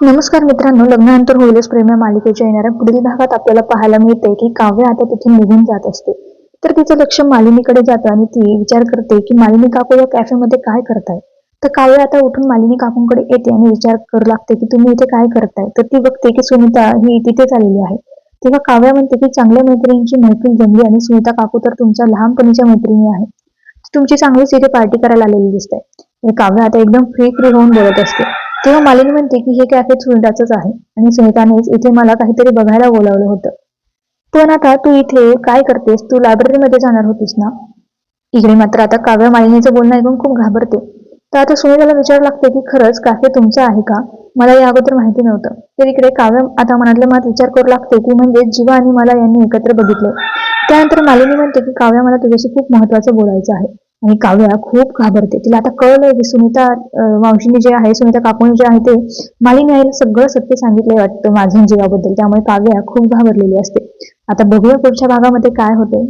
नमस्कार मित्रांनो लग्नानंतर होईलच प्रेम या मालिकेच्या येणाऱ्या पुढील भागात आपल्याला पाहायला मिळते की काव्य आता तिथून निघून जात असते. तर तिचं लक्ष मालिनीकडे जातं आणि ती विचार करते की मालिनी काकू या कॅफेमध्ये काय करताय? तर काव्य आता उठून मालिनी काकूंकडे येते आणि विचार करू लागते की तुम्ही इथे काय करताय? तर ती बघते की सुनीता ही तिथेच आलेली आहे. तेव्हा काव्या म्हणते की चांगल्या मैत्रिणींची मैत्रीण जमली आणि सुनीता काकू तर तुमच्या लहानपणीच्या मैत्रिणी आहे तुमची चांगलीच इथे पार्टी करायला आलेली दिसते काव्य आता एकदम फ्री फ्री होऊन बोलत असते. तेव्हा मालिनी म्हणते की हे कॅफे सुनीताच आहे आणि सुनीतानेच इथे मला काहीतरी बघायला बोलावलं होतं. पण आता तू इथे काय करतेस? तू लायब्ररीमध्ये जाणार होतीस ना? इकडे मात्र आता काव्य मालिनीचं बोलणं ऐकून खूप घाबरते. तर आता सुनीताला विचार लागते की खरंच कॅफे तुमचं आहे का? मला या अगोदर माहिती नव्हतं. तर इकडे काव्य आता मनातल्या मनात विचार करू लागते की म्हणजे जीवा आणि मला यांनी एकत्र बघितले. त्यानंतर मालिनी म्हणते की काव्या मला तुझ्याशी खूप महत्वाचं बोलायचं आहे. आणि काव्या खूप घाबरते. तिला आता कळलंय की सुनीता अं, मावशीने जे आहे सुनीता काकुणी जे आहे ते मालिनी आईला सगळं सत्य सांगितलंय वाटतं माझ्या जीवाबद्दल. त्यामुळे काव्या खूप घाबरलेली असते. आता बघूया पुढच्या भागामध्ये काय होते